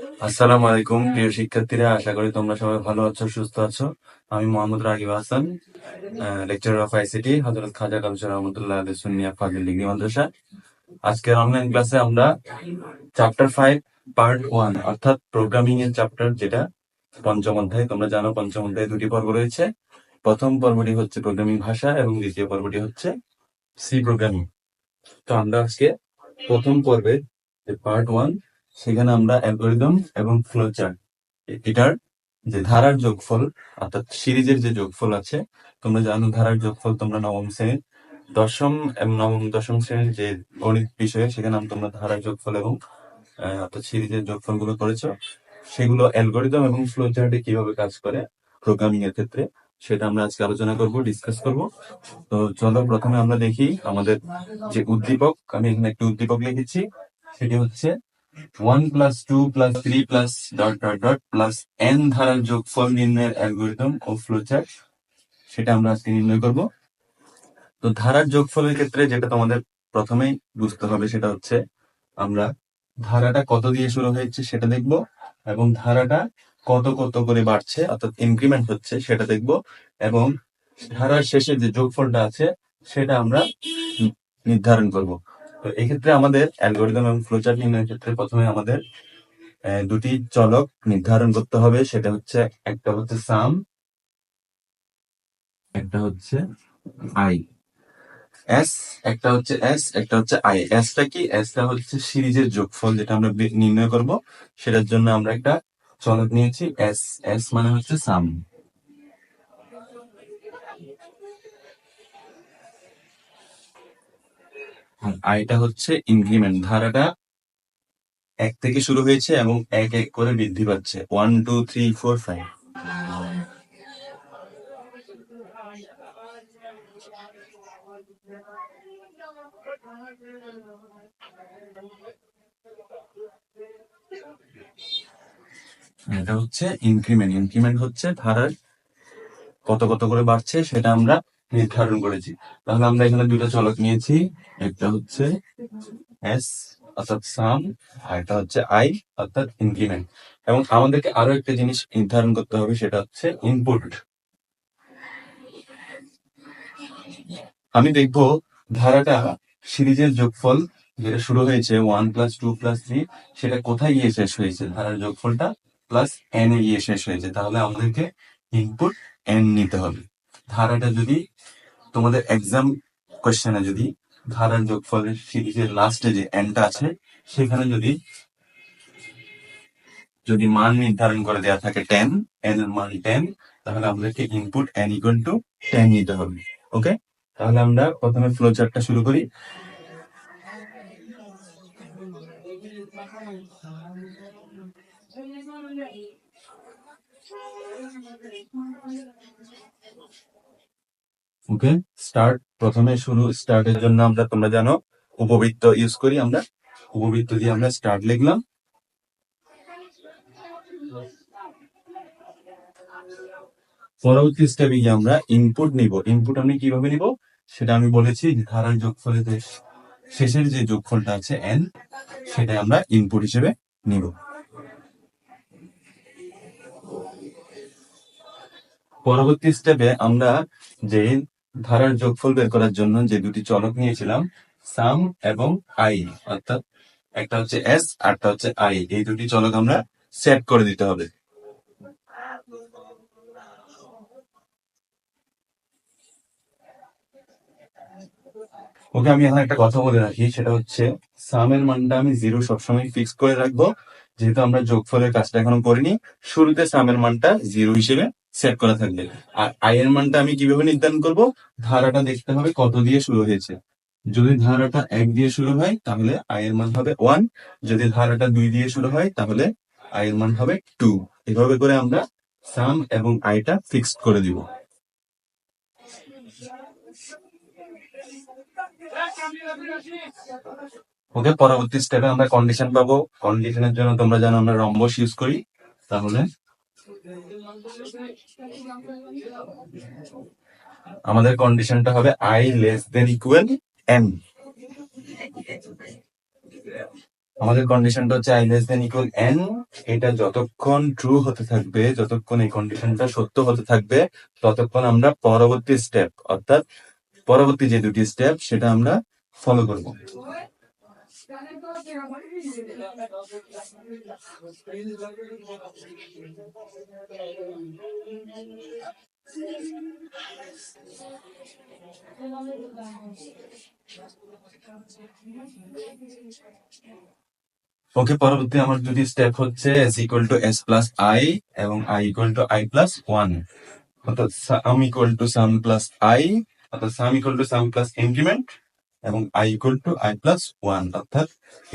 আসসালামু আলাইকুম, প্রিয় শিক্ষার্থীরা। আশা করি তোমরা সবাই ভালো আছো, সুস্থ আছো। আমি Mohammad Ragib Hasan lecturer of ICT Hazrat Khaja Kamsa Rahmatullah Ali Sunnia Fazil degree Madrasa. আজকের অনলাইন ক্লাসে আমরা চ্যাপ্টার ফাইভ পার্ট ওয়ান অর্থাৎ প্রোগ্রামিং এর চ্যাপ্টার যেটা পঞ্চম অধ্যায়, তোমরা জানো পঞ্চম অধ্যায়ে দুটি পর্ব রয়েছে। প্রথম পর্বটি হচ্ছে প্রোগ্রামিং ভাষা এবং দ্বিতীয় পর্বটি হচ্ছে সি প্রোগ্রামিং তো আমরা আজকে প্রথম পর্বের পার্ট ওয়ান সেখানে আমরা অ্যালগোরিদম এবং ফ্লোচার্ট, এটার যে ধারার যোগফল, অর্থাৎ সিরিজের যে যোগফল আছে, তোমরা জানো ধারার যোগফল তোমরা নবম শ্রেণির, দশম এবং নবম দশম শ্রেণির যে গণিত বিষয়ে, সেখানে তোমরা ধারার যোগফল এবং অর্থাৎ সিরিজের যোগফলগুলো করেছ। সেগুলো অ্যালগোরিদম এবং ফ্লোচার্টে কীভাবে কাজ করে প্রোগ্রামিং এর ক্ষেত্রে, সেটা আমরা আজকে আলোচনা করব ডিসকাস করব। তো চলো প্রথমে আমরা দেখি আমাদের যে উদ্দীপক, আমি এখানে একটি উদ্দীপক লিখেছি, সেটি হচ্ছে one plus two plus three plus dot dot dot plus n ধারার যোগফল নির্ণয়ের অ্যালগোরিদম ও ফ্লোচার্ট সেটা আমরা আজকে নির্ণয় করব। তো ধারার যোগফলের ক্ষেত্রে যেটা তোমাদের প্রথমেই বুঝতে হবে সেটা হচ্ছে, আমরা ধারাটা কত দিয়ে শুরু হয়েছে সেটা দেখব এবং ধারাটা কত কত করে বাড়ছে, অর্থাৎ ইনক্রিমেন্ট হচ্ছে সেটা দেখব এবং ধারার শেষে যে যোগফলটা আছে সেটা আমরা নির্ধারণ করব। তো এক্ষেত্রে আমাদের অ্যালগোরিদম এবং ফ্লোচার্ট নির্ণয়ের ক্ষেত্রে প্রথমে আমাদের দুটি চলক নির্ধারণ করতে হবে। সেটা হচ্ছে একটা হচ্ছে সাম, একটা হচ্ছে আই। এস, একটা হচ্ছে এস, একটা হচ্ছে আই। এসটা কি? এসটা হচ্ছে সিরিজের যোগফল যেটা আমরা নির্ণয় করব। সেটার জন্য আমরা একটা চলক নিয়েছি। এস এস মানে হচ্ছে সাম। আর আইটা হচ্ছে ইনক্রিমেন্ট ধারাটা এক থেকে শুরু হয়েছে এবং এক এক করে বৃদ্ধি পাচ্ছে। One two three four five এটা হচ্ছে ইনক্রিমেন্ট ইনক্রিমেন্ট হচ্ছে ধারার কত কত করে বাড়ছে সেটা আমরা নির্ধারণ করেছি। তাহলে আমরা এখানে দুটো চলক নিয়েছি। একটা হচ্ছে এস অর্থাৎ সাম আর একটা হচ্ছে আই অর্থাৎ ইনক্রিমেন্ট এবং আমাদেরকে আরও একটা জিনিস নির্ধারণ করতে হবে, সেটা হচ্ছে ইনপুট আমি দেখব ধারাটা সিরিজের যোগফল যেটা শুরু হয়েছে one plus two plus three সেটা কোথায় গিয়ে শেষ হয়েছে? ধারার যোগফলটা প্লাস এন এ গিয়ে শেষ হয়েছে। তাহলে আমাদেরকে ইনপুট এন নিতে হবে। ধারাটা যদি তোমাদের এক্সাম কোয়েশ্চেনে যদি ধারার যোগফলের সিরিজের লাস্টে যে এনটা আছে, সেখানে যদি যদি মান নির্ধারণ করে দেওয়া থাকে টেন এন এর মান টেন তাহলে আমাদেরকে input n equal to ten নিতে হবে ওকে তাহলে আমরা প্রথমে ফ্লো চার্টটা শুরু করি। ওকে? স্টার্ট। প্রথমে শুরু স্টার্টের জন্য আমরা, তোমরা জানো, উপবৃত্ত ইউজ করি আমরা। উপবৃত্ত দিয়ে আমরা স্টার্ট লিখলাম। পরবর্তী স্টেপে গিয়ে আমরা ইনপুট নিব। ইনপুট আমি কীভাবে নিব? সেটা আমি বলেছি, ধারার যোগফলের শেষের যে যোগফলটা আছে এন সেটা আমরা ইনপুট হিসেবে নিব। পরবর্তী স্টেপে আমরা যে ধারার যোগফল বের করার জন্য যে দুটি চলক নিয়েছিলাম, সাম এবং আই, অর্থাৎ একটা হচ্ছে এস আরটা হচ্ছে আই। এই দুটি চলক আমরা সেট করে দিতে হবে। ওকে, আমি এখন একটা কথা বলে রাখি, সেটা হচ্ছে সামের মানটা আমি জিরো সবসময় ফিক্স করে রাখব। যেহেতু আমরা যোগফলের কাজটা এখনও করিনি, শুরুতে সামের মানটা জিরো হিসেবে সেট করা থাকবে। আর আই এর মানটা আমি কীভাবে নির্ধারণ করব? ধারাটা দেখতে হবে কত দিয়ে শুরু হয়েছে। যদি ধারাটা এক দিয়ে শুরু হয়, তাহলে আই এর মান হবে ওয়ান যদি ধারাটা দুই দিয়ে শুরু হয়, তাহলে আই এর মান হবে টু এভাবে করে আমরা সাম এবং আইটা ফিক্সড করে দিব। ওকে, পরবর্তী স্টেপে আমরা কন্ডিশন পাবো। কন্ডিশনের জন্য তোমরা জানো আমরা রম্বস ইউজ করি। তাহলে আমাদের কন্ডিশনটা হবে i less than equal n আমাদের কন্ডিশনটা হচ্ছে i less than equal n এটা যতক্ষণ ট্রু হতে থাকবে, যতক্ষণ এই কন্ডিশনটা সত্য হতে থাকবে, ততক্ষণ আমরা পরবর্তী স্টেপ অর্থাৎ পরবর্তী যে দুটি স্টেপ সেটা আমরা ফলো করব। ওকে, পরবর্তী আমার দুটি স্টেপ হচ্ছে s equal to s plus i এবং i equal to i plus one অর্থাৎ sum equal to sum plus i অর্থাৎ sum equal to sum plus increment এবং i equal to i plus one অর্থাৎ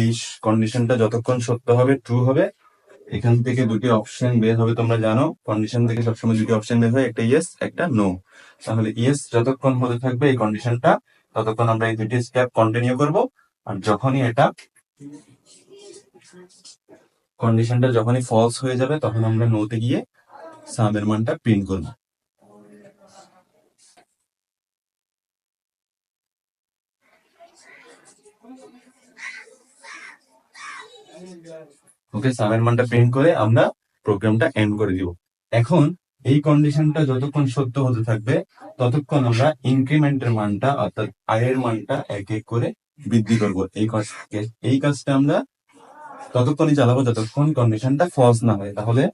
এই কন্ডিশনটা যতক্ষণ সত্য হবে ট্রু হবে, এখান থেকে দুটি অপশন বের হবে, তোমরা জানো কন্ডিশন থেকে সবসময় দুটি অপশন বের হয়, একটা ইয়েস একটা নো তাহলে ইয়েস যতক্ষণ হতে থাকবে, এই কন্ডিশনটা ততক্ষণ আমরা এই দুটি স্টেপ কন্টিনিউ করব, আর যখনই এটা কন্ডিশনটা যখনই ফলস হয়ে যাবে, তখন আমরা নোতে গিয়ে সামের মানটা প্রিন্ট করব। ওকে সামের মানটা প্রিন্ট করে আমরা প্রোগ্রামটা এন্ড করে দিব। এখন এই কন্ডিশনটা যতক্ষণ সত্য হতে থাকবে, ততক্ষণ আমরা ইনক্রিমেন্টের মানটা, অর্থাৎ আয়ের মানটা এক এক করে বৃদ্ধি করব। এই এই কাজটা আমরা ততক্ষণই চালাবো যতক্ষণ কন্ডিশনটা ফলস না হয়। তাহলে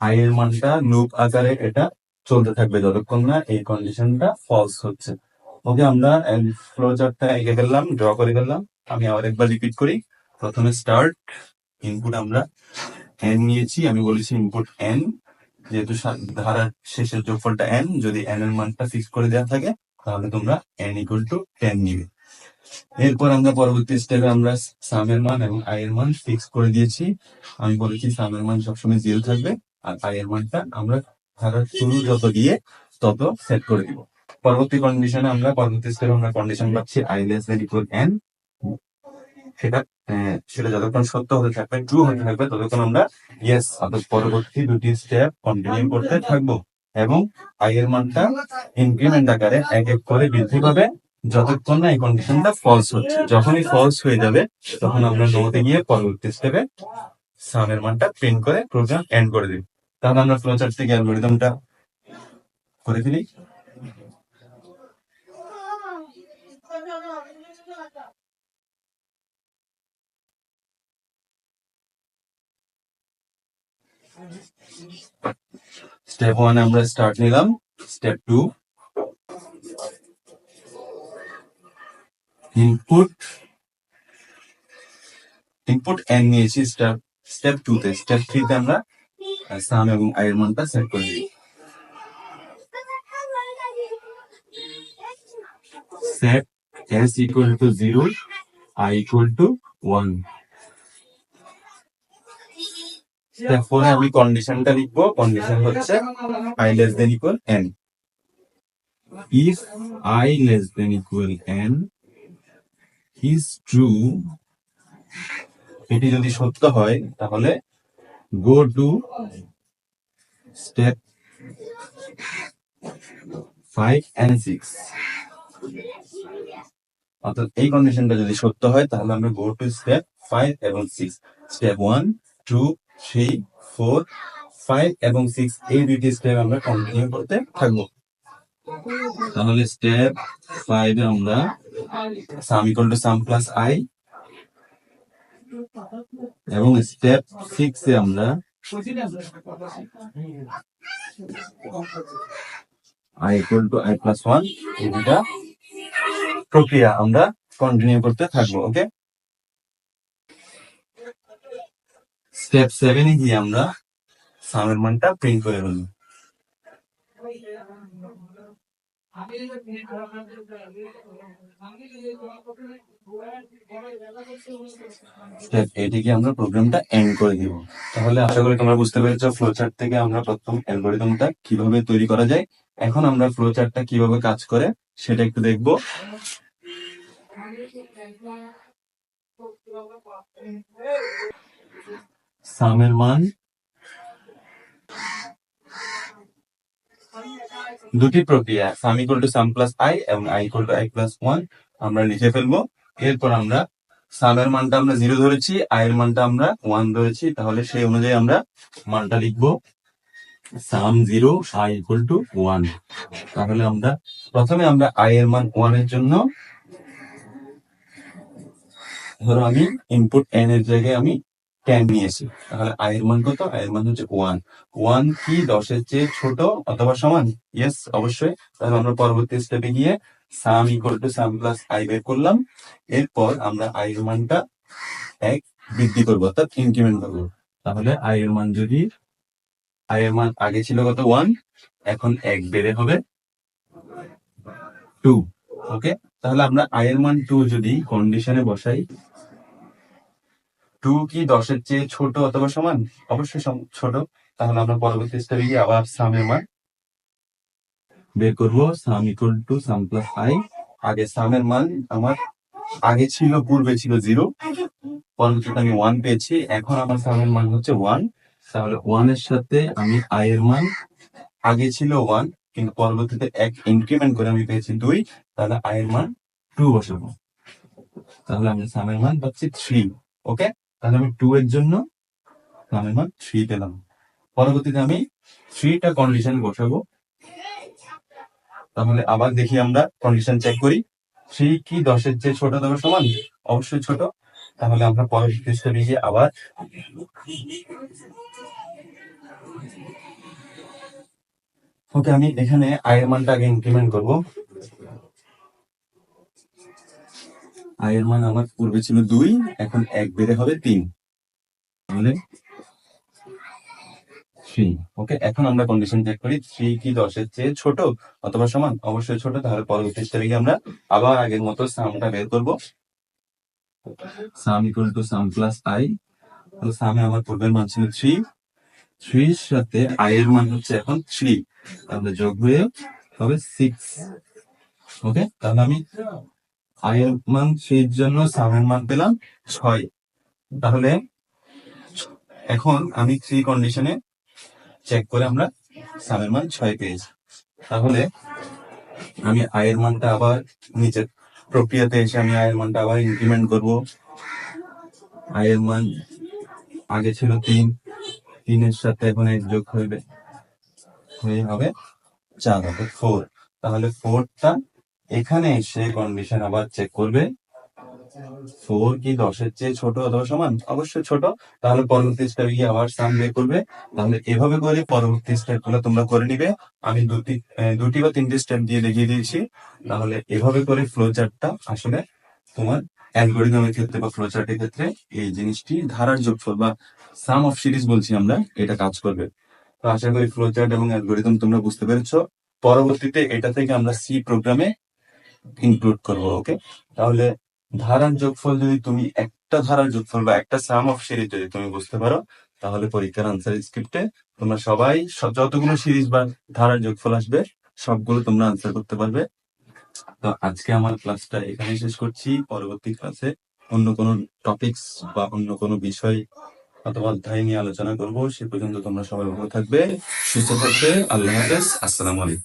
আয়ের মানটা লুপ আকারে এটা চলতে থাকবে যতক্ষণ না এই কন্ডিশনটা ফলস হচ্ছে। ওকে আমরা ফ্লো চার্টটা এঁকে ফেললাম ড্র করে ফেললাম। আমি আবার একবার রিপিট করি। প্রথমে স্টার্ট ইনপুট আমরা এন নিয়েছি, আমি বলেছি ইনপুট এন যেহেতু ধারার শেষের যোগফলটা এন যদি এন এর মানটা ফিক্স করে দেওয়া থাকে, তাহলে তোমরা এন ইকুয়াল টু টেন নিবে। এরপর আমরা পরবর্তী স্টেপে আমরা সামের মান এবং আই এর মান ফিক্স করে দিয়েছি। আমি বলেছি সামের মান সবসময় জিরো থাকবে, আর আই এর মানটা আমরা ধারার শুরু যত দিয়ে তত সেট করে দিব। পরবর্তী কন্ডিশনে আমরা, পরবর্তী স্টেপে আমরা কন্ডিশন পাচ্ছি i less than equal n সেটা সেটা যতক্ষণ সত্য হতে থাকবে ট্রু হতে থাকবে, ততক্ষণ আমরা ইয়েস পরবর্তী দুটি স্টেপ কন্টিনিউ করতে থাকব। এবং আয়ের মানটা ইনক্রিমেন্ট আকারে এক এক করে বৃদ্ধি পাবে, যতক্ষণ না এই কন্ডিশনটা ফলস হচ্ছে। যখনই ফলস হয়ে যাবে, তখন আমরা নোতে গিয়ে পরবর্তী স্টেপে সামের মানটা প্রিন্ট করে প্রোগ্রাম এন্ড করে দিই তাহলে আমরা ফ্লোচার্ট থেকে অ্যালগোরিদমটা করে ফেলি। স্টেপ ওয়ান আমরা স্টার্ট নিলাম। Step two input input n নিয়েছি স্টেপ স্টেপ টু তে। স্টেপ থ্রি তে আমরা সাম এবং আয়ের মানটা সেট করে দিই। Set s equal to 0 i equal to 1 step 4 এ আমি কন্ডিশনটা লিখব। কন্ডিশন হচ্ছে i less than equal n if i less than equal n is true, এটি যদি সত্য হয়, তাহলে go to step 5 and 6 অর্থাৎ এই কন্ডিশনটা যদি সত্য হয়, তাহলে আমরা গো টু স্টেপ ফাইভ এবং six step one two three, four, five এবং সিক্স, এই দুইটি স্টেপ আমরা কন্টিনিউ করতে থাকব। তাহলে স্টেপ ফাইভে আমরা sum equal to sum plus i এবং স্টেপ সিক্স আমরা i equal to i plus one এই দুইটা প্রক্রিয়া আমরা কন্টিনিউ করতে থাকব ওকে স্টেপ সেভেনে গিয়ে আমরা সামের মানটা প্রিন্ট করে ফেলব। স্টেপ এইটিকে আমরা প্রোগ্রামটা এন্ড করে দিব। তাহলে আশা করি তোমরা বুঝতে পেরেছ ফ্লো চার্ট থেকে আমরা প্রথম অ্যালগোরিদমটা কীভাবে তৈরি করা যায়। এখন আমরা ফ্লো চার্টটা কীভাবে কাজ করে সেটা একটু দেখব। সামের মান? দুটি প্রক্রিয়া, sum equal to sum plus i এবং i equal to i plus one আমরা লিখে ফেলব। এরপর আমরা সামের মানটা আমরা জিরো ধরেছি আয়ের মানটা আমরা ওয়ান ধরেছি, তাহলে সেই অনুযায়ী আমরা মানটা লিখব। Sum zero i equal to one তাহলে আমরা প্রথমে আমরা আয়ের মান ওয়ানের জন্য ধরো আমি ইনপুট এন এর জায়গায় আমি টেন নিয়েছি। তাহলে আয়ের মান কত? আয়ের মান হচ্ছে ওয়ান ওয়ান কি? দশের চেয়ে ছোট অথবা সমান? ইয়েস অবশ্যই। তাহলে আমরা পরবর্তী স্টেপে গিয়ে sum equal to sum plus i বের করলাম। এরপর আমরা আয়ের মানটা এক বৃদ্ধি করব, অর্থাৎ ইনক্রিমেন্ট করব। তাহলে আয়ের মান যদি আয়ের মান আগে ছিল কত? ওয়ান এখন এক বেড়ে হবে টু ওকে তাহলে আমরা আয়ের মান টু যদি কন্ডিশনে বসাই টু কি দশের চেয়ে ছোট অথবা সমান? অবশ্যই ছোট। তাহলে আমরা পরবর্তী স্টেপে গিয়ে আবার সামের মান বের করব। Sum equal to sum plus i আগে সামের মান আমার আগে ছিল, পূর্বে ছিল জিরো পরবর্তীতে আমি ওয়ান পেয়েছি। এখন আমার সামের মান হচ্ছে ওয়ান তাহলে ওয়ানের সাথে আমি আই এর মান আগে ছিল ওয়ান কিন্তু পরবর্তীতে এক ইনক্রিমেন্ট করে আমি পেয়েছি দুই। তাহলে আই এর মান টু বসাবো। তাহলে আমি সামের মান পাচ্ছি থ্রি ওকে তাহলে আমি টু এর জন্য আমি মান থ্রি পেলাম। পরবর্তীতে আমি থ্রিটা কন্ডিশন বসাবো। তাহলে আবার দেখি আমরা কন্ডিশন চেক করি। থ্রি কি দশের চেয়ে ছোট তবে সমান? অবশ্যই ছোট। তাহলে আমরা পরবর্তী স্টেপে গিয়ে আবার ওকে আমি এখানে আয়ের মানটা আগে ইনক্রিমেন্ট করব। আয়ের মান আমার পূর্বে ছিল দুই, এখন এক বেড়ে হবে তিন। তাহলে থ্রি ওকে এখন আমরা কন্ডিশন চেক করি থ্রি কি দশের চেয়ে ছোট অথবা সমান? অবশ্যই ছোট, তাহলে পরবর্তী স্টেপে গিয়ে আমরা আবার আগের মতো সামটা বের করব। Sum equal to sum plus i তাহলে সামে আমার পূর্বের মান ছিল থ্রি থ্রির সাথে আই এর মান হচ্ছে এখন থ্রি তাহলে যোগ হয়ে হবে সিক্স ওকে তাহলে আমি আই এর মান থ্রির জন্য সামের মান পেলাম ছয়। তাহলে এখন আমি থ্রি কন্ডিশনে চেক করে আমরা সামের মান ছয় পেয়েছি। তাহলে আমি আয়ের মানটা আবার নিচের প্রক্রিয়াতে এসে আমি আয়ের মানটা আবার ইনক্রিমেন্ট করব। আয়ের মান আগে ছিল তিন, তিনের সাথে এখন এক যোগ হইবে, হয়ে হবে চার হবে ফোর তাহলে ফোরটা এখানে এসে কন্ডিশন আবার চেক করবে। ফোর কি দশের চেয়ে ছোট অথবা সমান? অবশ্যই ছোট। তাহলে পরবর্তী স্টেপ গিয়ে আবার সাম বের করবে। তাহলে এভাবে করে পরবর্তী স্টেপগুলো তোমরা করে নিবে। আমি দুটি দুটি বা তিনটি স্টেপ দিয়ে দেখিয়ে দিয়েছি। তাহলে এভাবে করে ফ্লো চার্টটা আসলে তোমার অ্যালগোরিদমের ক্ষেত্রে বা ফ্লো চার্টের ক্ষেত্রে এই জিনিসটি ধারার যোগফল বা সাম অফ সিরিজ বলছি আমরা, এটা কাজ করবে। তো আশা করি ফ্লো চার্ট এবং অ্যালগোরিদম তোমরা বুঝতে পেরেছ। পরবর্তীতে এটা থেকে আমরা সি প্রোগ্রামে ইনক্লুড করব ওকে তাহলে ধারার যোগফল যদি তুমি একটা ধারার যোগফল বা একটা সাম অফ সিরিজ যদি তুমি বুঝতে পারো, তাহলে পরীক্ষার আনসার স্ক্রিপ্টে তোমরা সবাই যতগুলো সিরিজ বা ধারার যোগফল আসবে, সবগুলো তোমরা আনসার করতে পারবে। তো আজকে আমার ক্লাসটা এখানে শেষ করছি। পরবর্তী ক্লাসে অন্য কোনো টপিকস বা অন্য কোনো বিষয় অথবা অধ্যায় নিয়ে আলোচনা করব, সে পর্যন্ত তোমরা সবাই ভালো থাকবে, সুস্থ থাকবে। আল্লাহ হাফেজ। আসসালামু আলাইকুম।